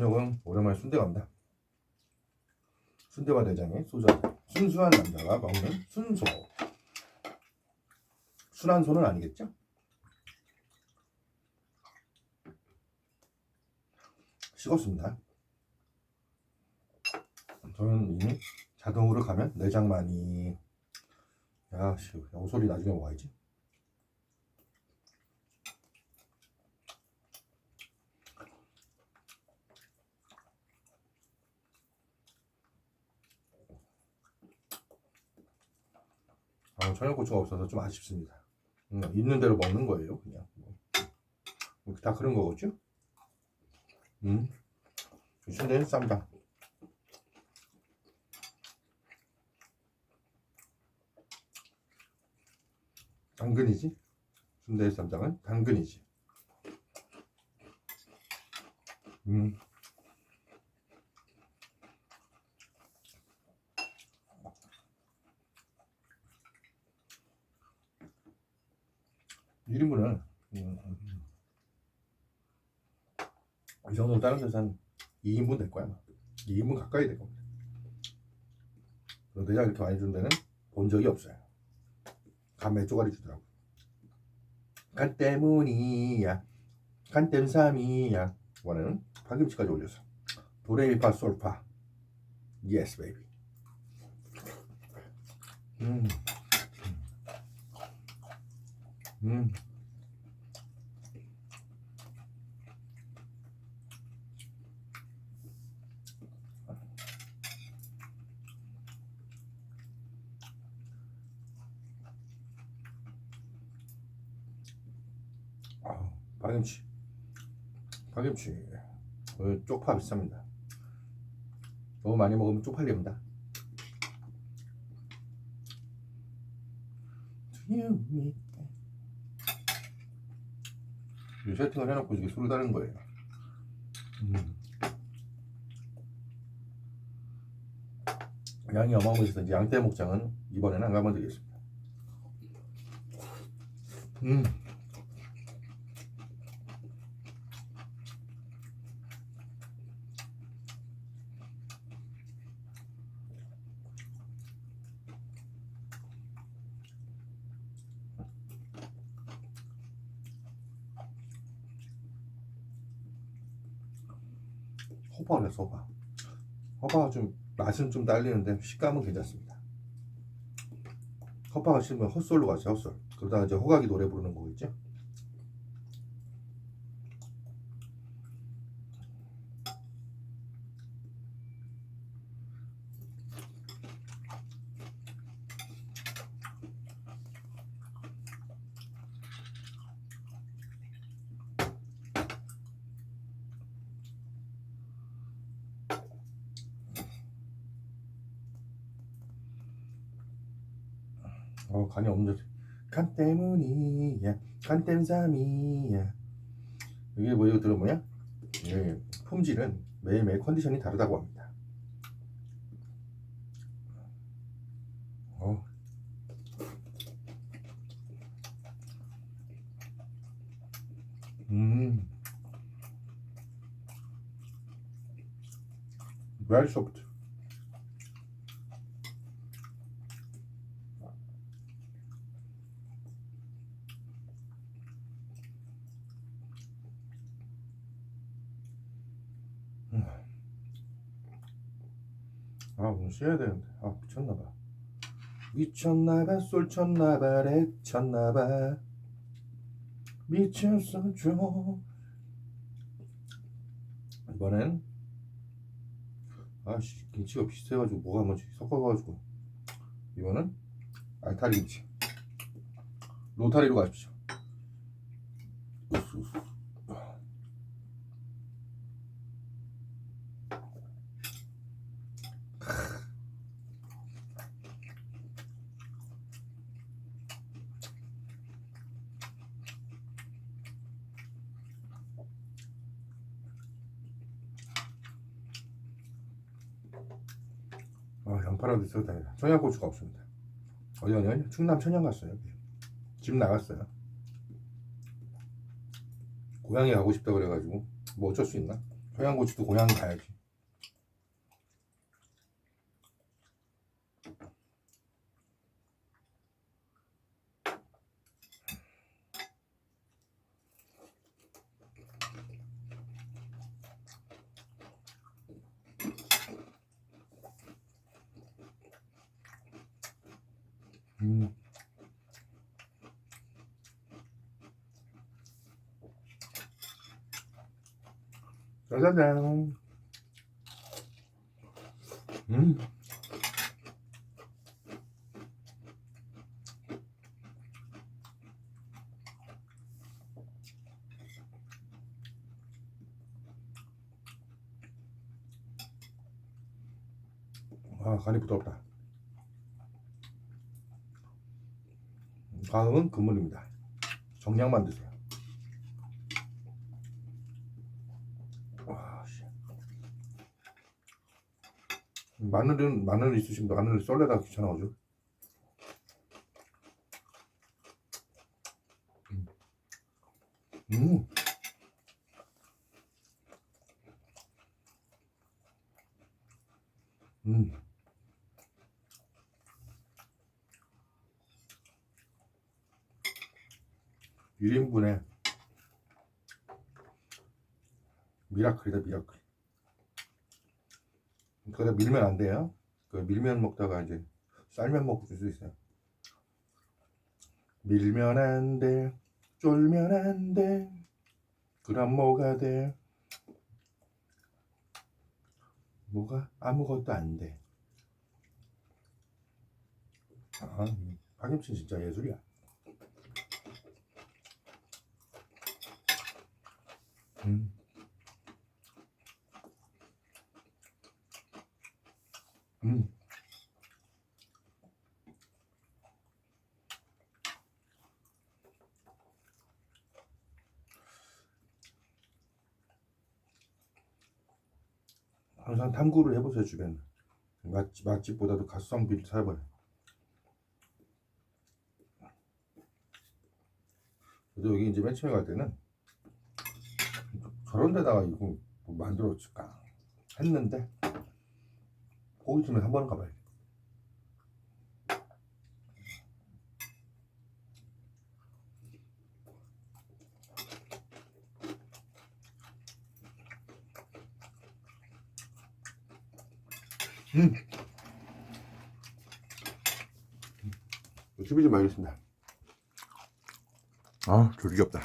저녁은 오랜만에 순대 갑니다. 순대와 내장에 소주. 순수한 남자가 먹는 순소. 순한 소는 아니겠죠? 식었습니다. 저는 이미 자동으로 가면 내장만이 야, 씨, 야, 소리 나중에 먹어야지. 아, 저녁 고추가 없어서 좀 아쉽습니다. 음, 있는 대로 먹는 거예요, 그냥. 뭐. 뭐, 다 그런 거겠죠? 음, 순대는 쌈장. 당근이지? 순대 쌈장은 당근이지. 음. 일인분은 음, 이 정도 다른 데서 한 2인분 될 거야. 2인분 가까이 될 겁니다. 내가 이렇게 많이 준 데는 본 적이 없어요. 감에 쪼가리 주더라고. 간 때문이야. 간 땜삼이야. 이번에는 파김치까지 올려서. 도레미파 솔파. 예스 베이비. 음. 음. 아, 파김치. 파김치. 어, 쪽파 비쌉니다. 너무 많이 먹으면 쪽팔립니다. 이 세팅을 해놓고 이게 술을 다는 거예요. 음. 양이 어마어마해서 양떼 목장은 이번에는 안 가면 되겠습니다. 음. 호박이래 호박. 호박은 좀 맛은 좀 딸리는데 식감은 괜찮습니다. 호박을 심으면 헛솔로 가죠 헛솔. 그러다가 이제 호각이 노래 부르는 거겠죠. 어 간이 없는데 간 때문이야 간 땜삼이야. 이게 뭐 이거 들어보냐 예, 품질은 매일매일 컨디션이 다르다고 합니다. 어. 음. very soft 아 오늘 쉬어야 되는데. 아 미쳤나봐. 미쳤나봐 쏠쳤나봐 렉쳤나봐. 미쳤어줘 이번엔 아씨 김치가 비슷해가지고 뭐가 뭐지 섞어가지고. 이거는 알타리 김치. 로타리로 가십시오 아, 양파라도 있어도 다행이다. 청양고추가 없습니다. 어디 가냐? 충남 천양 갔어요. 집 나갔어요. 고향에 가고 싶다 그래가지고 뭐 어쩔 수 있나? 평양고추도 고향 가야지. 음. 짜자잔. 음. 아, 간이 부드럽다. 다음은 국물입니다. 정량만 드세요. 마늘은 마늘 있으시면 마늘 썰려다 귀찮아가지고. 음. 음. 음. 일인분에 미라클이다 미라클. 그러다 밀면 안 돼요. 그 밀면 먹다가 이제 쌀면 먹을 수 있어요. 밀면 안돼 쫄면 안돼 그럼 뭐가 돼? 뭐가? 아무것도 안돼. 아 박임치 진짜 예술이야 음. 음. 항상 탐구를 해보세요 주변 맛집 맛집보다도 가성비를 찾아봐요. 그래도 여기 이제 맨 처음에 갈 때는 저런 데다가 이거 뭐 만들어줄까 했는데 거기쯤에 한 번은 가봐야지. 음. TV 좀 봐야겠습니다. 아, 조리기 없다.